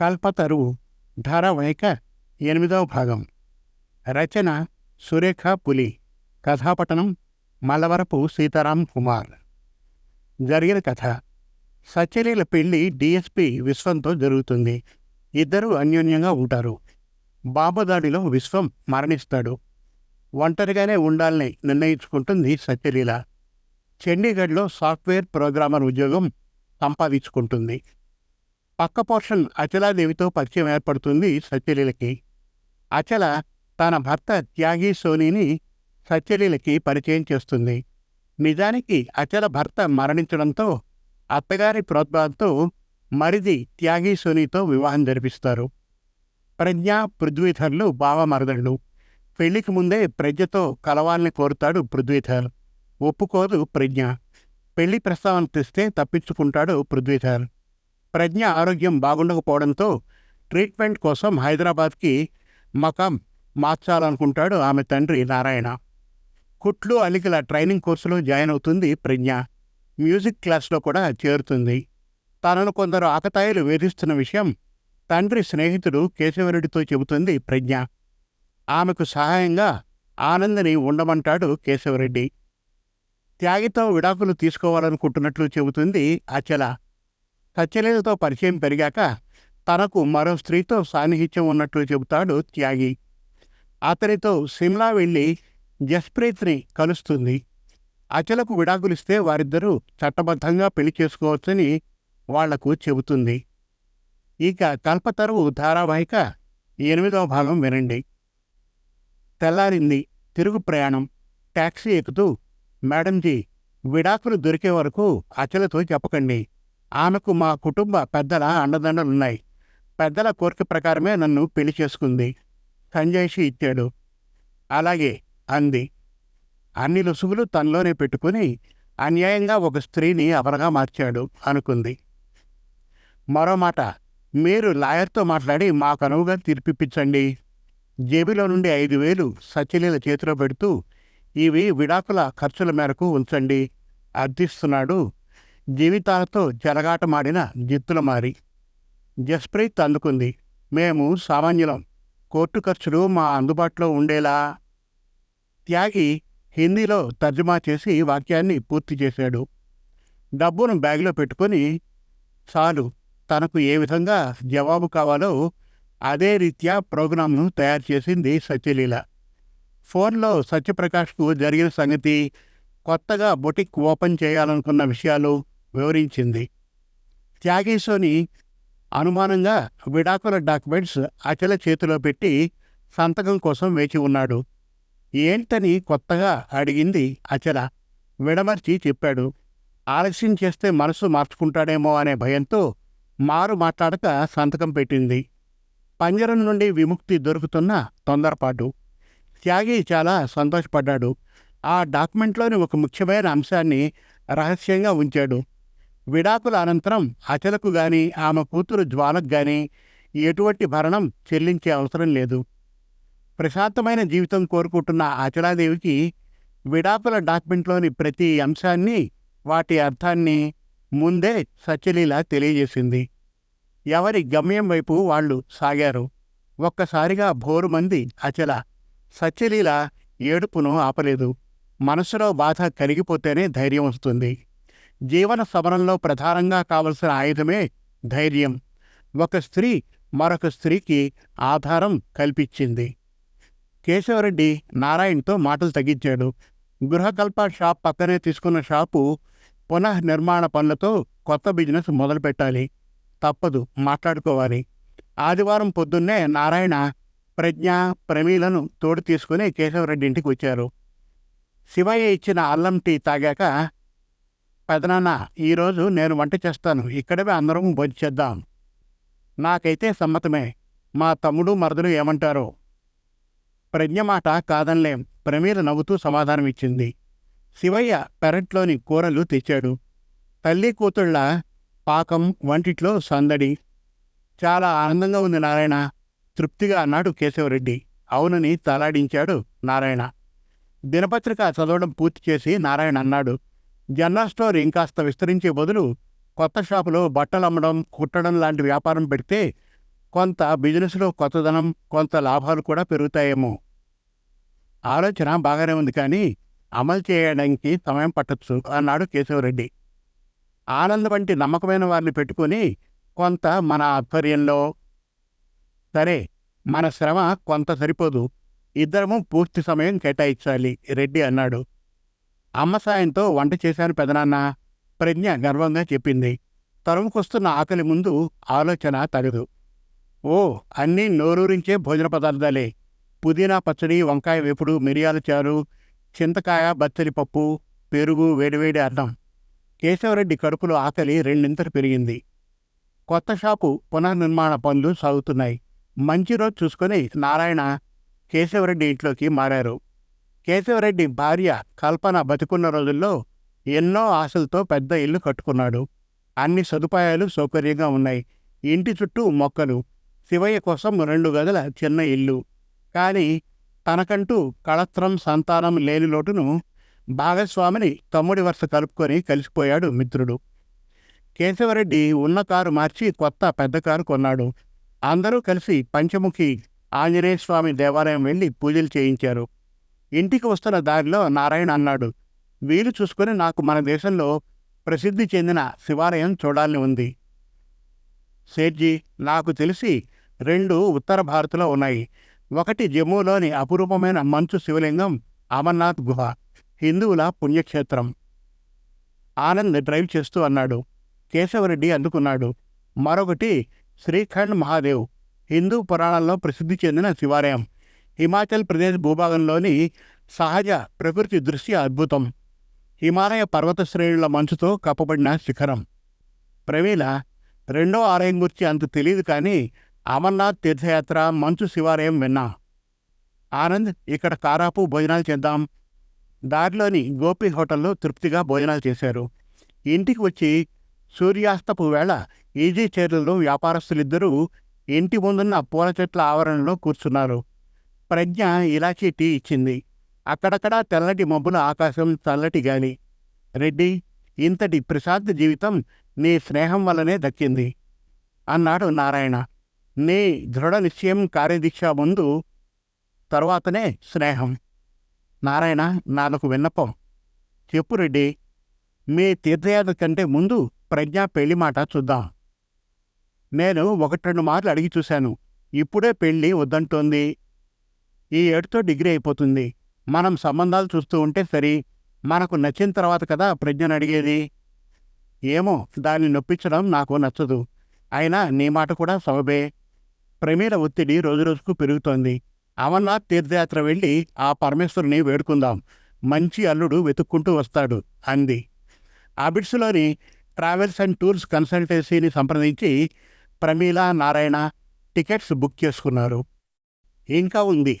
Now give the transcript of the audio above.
కల్పతరువు ధారావాహిక ఎనిమిదవ భాగం. రచన సురేఖ పులి. కథాపటనం మల్లవరపు సీతారాం కుమార్. జరిగిన కథ. సత్యలీల పెళ్ళి డిఎస్పి విశ్వంతో జరుగుతుంది. ఇద్దరూ అన్యోన్యంగా ఉంటారు. బాబుదాడిలో విశ్వం మరణిస్తాడు. ఒంటరిగానే ఉండాలని నిర్ణయించుకుంటుంది సత్యలీల చండీగఢ్లో సాఫ్ట్వేర్ ప్రోగ్రామర్ ఉద్యోగం సంపాదించుకుంటుంది. పక్క పోర్షన్ అచలాదేవితో పరిచయం ఏర్పడుతుంది సత్యలీలకి. అచల తన భర్త త్యాగి సోనీని సత్యలీలకి పరిచయం చేస్తుంది. నిజానికి అచల భర్త మరణించడంతో అత్తగారి ప్రోద్బలంతో మరిది త్యాగి సోనీతో వివాహం జరిపిస్తారు. ప్రజ్ఞ పృథ్వీధర్లు బావమరదళ్ళు పెళ్ళికి ముందే ప్రజ్ఞతో కలవాలని కోరుతాడు పృథ్వీధర్. ఒప్పుకోదు ప్రజ్ఞ. పెళ్ళి ప్రస్తావన తెస్తే తప్పించుకుంటాడు పృథ్వీధర్. ప్రజ్ఞ ఆరోగ్యం బాగుండకపోవడంతో ట్రీట్మెంట్ కోసం హైదరాబాద్కి మకాం మార్చాలనుకుంటాడు ఆమె తండ్రి నారాయణ. కుట్లు అలికల ట్రైనింగ్ కోర్సులో జాయిన్ అవుతుంది ప్రజ్ఞ. మ్యూజిక్ క్లాస్లో కూడా చేరుతుంది. తనను కొందరు ఆకతాయిలు వేధిస్తున్న విషయం తండ్రి స్నేహితుడు కేశవరెడ్డితో చెబుతుంది ప్రజ్ఞ. ఆమెకు సహాయంగా ఆనందని ఉండమంటాడు కేశవరెడ్డి. త్యాగితో విడాకులు తీసుకోవాలనుకుంటున్నట్లు చెబుతుంది అచల. సత్యలీలతో పరిచయం పెరిగాక తనకు మరో స్త్రీతో సాన్నిహిత్యం ఉన్నట్లు చెబుతాడు త్యాగి. అతనితో సిమ్లా వెళ్ళి జస్ప్రీత్ని కలుస్తుంది. అచలకు విడాకులిస్తే వారిద్దరూ చట్టబద్ధంగా పెళ్ళి చేసుకోవచ్చని వాళ్ళకు చెబుతుంది. ఇక కల్పతరువు ధారావాహిక ఎనిమిదవ భాగం వినండి. తెల్లారింది. తిరుగు ప్రయాణం. ట్యాక్సీ ఎక్కుతూ మేడంజీ విడాకులు దొరికే వరకు అచలతో చెప్పకండి. ఆమెకు మా కుటుంబ పెద్దల అండదండలున్నాయి పెద్దల కోరిక ప్రకారమే నన్ను పెళ్ళి చేసుకుంది. సంజయ్షి ఇచ్చాడు. అలాగే అంది. అన్ని లుసుగులు తనలోనే పెట్టుకుని అన్యాయంగా ఒక స్త్రీని అవరగా మార్చాడు అనుకుంది. మరో మాట మీరు లాయర్తో మాట్లాడి మాకు అనువుగా తీర్పిప్పించండి జేబీలో నుండి ఐదు వేలు సత్యలీల చేతిలో పెడుతూ ఇవి విడాకుల ఖర్చుల మేరకు ఉంచండి అర్థిస్తున్నాడు జీవితాలతో జలగాటమాడిన జిత్తుల మారి. జస్ప్రీత్ అందుకుంది. మేము సామాన్యులం. కోర్టు ఖర్చులు మా అందుబాటులో ఉండేలా? త్యాగి హిందీలో తర్జుమా చేసి వాక్యాన్ని పూర్తి చేశాడు. డబ్బును బ్యాగ్లో పెట్టుకొని చాలు తనకు ఏ విధంగా జవాబు కావాలో అదే రీత్యా ప్రోగ్రాంను తయారు చేసింది సత్యలీల. ఫోన్లో సత్యప్రకాష్కు జరిగిన సంగతి కొత్తగా బొటిక్ ఓపెన్ చేయాలనుకున్న విషయాలు వివరించింది. త్యాగేశోని అనుమానంగా విడాకుల డాక్యుమెంట్స్ అచల చేతిలో పెట్టి సంతకం కోసం వేచి ఉన్నాడు. ఏంటని కొత్తగా అడిగింది అచల విడమర్చి చెప్పాడు. ఆలస్యం చేస్తే మనసు మార్చుకుంటాడేమో అనే భయంతో మారు మాట్లాడక సంతకం పెట్టింది. పంజరం నుండి విముక్తి దొరుకుతున్న తొందరపాటు. త్యాగి చాలా సంతోషపడ్డాడు. ఆ డాక్యుమెంట్లోని ఒక ముఖ్యమైన అంశాన్ని రహస్యంగా ఉంచాడు. విడాకుల అనంతరం అచలకు గాని ఆమె కూతురు జ్వాలకు గాని ఎటువంటి భరణం చెల్లించే అవసరం లేదు. ప్రశాంతమైన జీవితం కోరుకుంటున్న అచలాదేవికి విడాకుల డాక్యుమెంట్లోని ప్రతి అంశాన్ని వాటి అర్థాన్ని ముందే సత్యలీల తెలియజేసింది. ఎవరి గమ్యం వైపు వాళ్ళు సాగారు. ఒక్కసారిగా భోరు మంది అచల సత్యలీల ఏడుపును ఆపలేదు. మనసులో బాధ కరిగిపోతేనే ధైర్యం వస్తుంది. జీవన సమరంలో ప్రధానంగా కావలసిన ఆయుధమే ధైర్యం. ఒక స్త్రీ మరొక స్త్రీకి ఆధారం కల్పించింది. కేశవరెడ్డి నారాయణ్తో మాటలు తగ్గించాడు. గృహకల్ప షాప్ పక్కనే తీసుకున్న షాపు పునః నిర్మాణ పనులతో కొత్త బిజినెస్ మొదలుపెట్టాలి. తప్పదు మాట్లాడుకోవాలి. ఆదివారం పొద్దున్నే నారాయణ ప్రజ్ఞ ప్రమీలను తోడు తీసుకుని కేశవరెడ్డి ఇంటికి వచ్చారు. శివయ్య ఇచ్చిన అల్లం టీ తాగాక పెదనాన్న ఈరోజు నేను వంట చేస్తాను. ఇక్కడే అందరం భోజేద్దాం నాకైతే సమ్మతమే. మా తమ్ముడు మరదలు ఏమంటారో? ప్రజ్ఞ మాట కాదనలేం. ప్రమీల నవ్వుతూ సమాధానం ఇచ్చింది. శివయ్య పెరట్లోని కూరలు తెచ్చాడు. తల్లి కూతుళ్ళ పాకం వంటిట్లో సందడి. చాలా ఆనందంగా ఉంది నారాయణ. తృప్తిగా అన్నాడు కేశవరెడ్డి. అవునని తలాడించాడు నారాయణ. దినపత్రిక చదవడం పూర్తి చేసి నారాయణ అన్నాడు. జనరల్ స్టోర్ ఇంకాస్త విస్తరించే బదులు కొత్త షాపులో బట్టలు అమ్మడం కుట్టడం లాంటి వ్యాపారం పెడితే కొంత బిజినెస్లో కొత్తదనం కొంత లాభాలు కూడా పెరుగుతాయేమో. ఆలోచన బాగానే ఉంది కానీ అమలు చేయడానికి సమయం పట్టచ్చు అన్నాడు కేశవరెడ్డి. ఆనంద్ వంటి నమ్మకమైన వారిని పెట్టుకొని కొంత మన ఆధ్వర్యంలో సరే మన శ్రమ కొంత సరిపోదు. ఇద్దరము పూర్తి సమయం కేటాయించాలి రెడ్డి అన్నాడు. అమ్మ సాయంతో వంట చేశాను పెదనాన్న ప్రజ్ఞ గర్వంగా చెప్పింది. తరుముకొస్తున్న ఆకలి ముందు ఆలోచన తగదు ఓ అన్నీ నోరూరించే భోజన పదార్థాలే. పుదీనా పచ్చడి వంకాయ వేపుడు మిరియాల చారు చింతకాయ బచ్చలి పప్పు పెరుగు వేడివేడి అన్నం. కేశవరెడ్డి కడుపులో ఆకలి రెండింతలు పెరిగింది. కొత్త షాపు పునర్నిర్మాణ పనులు సాగుతున్నాయి. మంచి రోజు చూసుకొని నారాయణ కేశవరెడ్డి ఇంట్లోకి మారారు. కేశవరెడ్డి భార్య కల్పన బతికున్న రోజుల్లో ఎన్నో ఆశలతో పెద్ద ఇల్లు కట్టుకున్నాడు. అన్ని సదుపాయాలు సౌకర్యంగా ఉన్నాయి. ఇంటి చుట్టూ మొక్కలు శివయ్య కోసం రెండు గదుల చిన్న ఇల్లు. కానీ తనకంటూ కళత్రం సంతానం లేని లోటును భాగస్వామిని తమ్ముడి వరుస కలుపుకొని కలిసిపోయాడు మిత్రుడు. కేశవరెడ్డి ఉన్న కారు మార్చి కొత్త పెద్ద కారు కొన్నాడు. అందరూ కలిసి పంచముఖి ఆంజనేయ స్వామి దేవాలయం వెళ్ళి పూజలు చేయించారు. ఇంటికి వస్తున్న దారిలో నారాయణ అన్నాడు వీలు చూసుకొని నాకు మన దేశంలో ప్రసిద్ధి చెందిన శివాలయం చూడాలని ఉంది. సేట్జీ నాకు తెలిసి రెండు ఉత్తర భారత్లో ఉన్నాయి. ఒకటి జమ్మూలోని అపురూపమైన మంచు శివలింగం అమర్నాథ్ గుహ హిందువుల పుణ్యక్షేత్రం. ఆనంద్ డ్రైవ్ చేస్తూ అన్నాడు. కేశవరెడ్డి అందుకున్నాడు. మరొకటి శ్రీఖండ్ మహాదేవ్ హిందూ పురాణాల్లో ప్రసిద్ధి చెందిన శివాలయం. హిమాచల్ ప్రదేశ్ భూభాగంలోని సహజ ప్రకృతి దృశ్య అద్భుతం. హిమాలయ పర్వత శ్రేణుల మంచుతో కప్పబడిన శిఖరం. ప్రవీణ రెండో ఆలయం గురించి అంత తెలియదు కానీ అమర్నాథ్ తీర్థయాత్ర మంచు శివాలయం విన్నా. ఆనంద్ ఇక్కడ కారాపు భోజనాలు చేద్దాం. దారిలోని గోపి హోటల్లో తృప్తిగా భోజనాలు చేశారు. ఇంటికి వచ్చి సూర్యాస్తపు వేళ ఈజీ చైర్లలో వ్యాపారస్తులిద్దరూ ఇంటి ముందున్న పూల చెట్ల ఆవరణలో కూర్చున్నారు. ప్రజ్ఞ ఇలాచీ టీ ఇచ్చింది. అక్కడక్కడ తెల్లటి మబ్బుల ఆకాశం చల్లటి గాలి. రెడ్డి ఇంతటి ప్రశాంత జీవితం నీ స్నేహం వల్లనే దక్కింది. అన్నాడు నారాయణ. నీ దృఢ నిశ్చయం కార్యదీక్ష ముందు తరువాతనే స్నేహం. నారాయణ నాదొక విన్నపం. చెప్పు రెడ్డి మీ తీర్థయాత్ర కంటే ముందు ప్రజ్ఞ పెళ్ళి మాట చూద్దాం. నేను ఒకటి రెండు మార్లు అడిగి చూశాను. ఇప్పుడే పెళ్ళి వద్దంటోంది. ఈ ఏడుతో డిగ్రీ అయిపోతుంది. మనం సంబంధాలు చూస్తూ ఉంటే సరి మనకు నచ్చిన తర్వాత కదా ప్రజ్ఞను అడిగేది. ఏమో దాన్ని నొప్పించడం నాకు నచ్చదు. అయినా నీ మాట కూడా సబబే. ప్రమీల ఒత్తిడి రోజురోజుకు పెరుగుతోంది. అమర్నాథ్ తీర్థయాత్ర వెళ్ళి ఆ పరమేశ్వరుని వేడుకుందాం. మంచి అల్లుడు వెతుక్కుంటూ వస్తాడు అంది. అబిడ్స్లోని ట్రావెల్స్ అండ్ టూర్స్ కన్సల్టెన్సీని సంప్రదించి ప్రమీల నారాయణ టికెట్స్ బుక్ చేసుకున్నారు. ఇంకా ఉంది.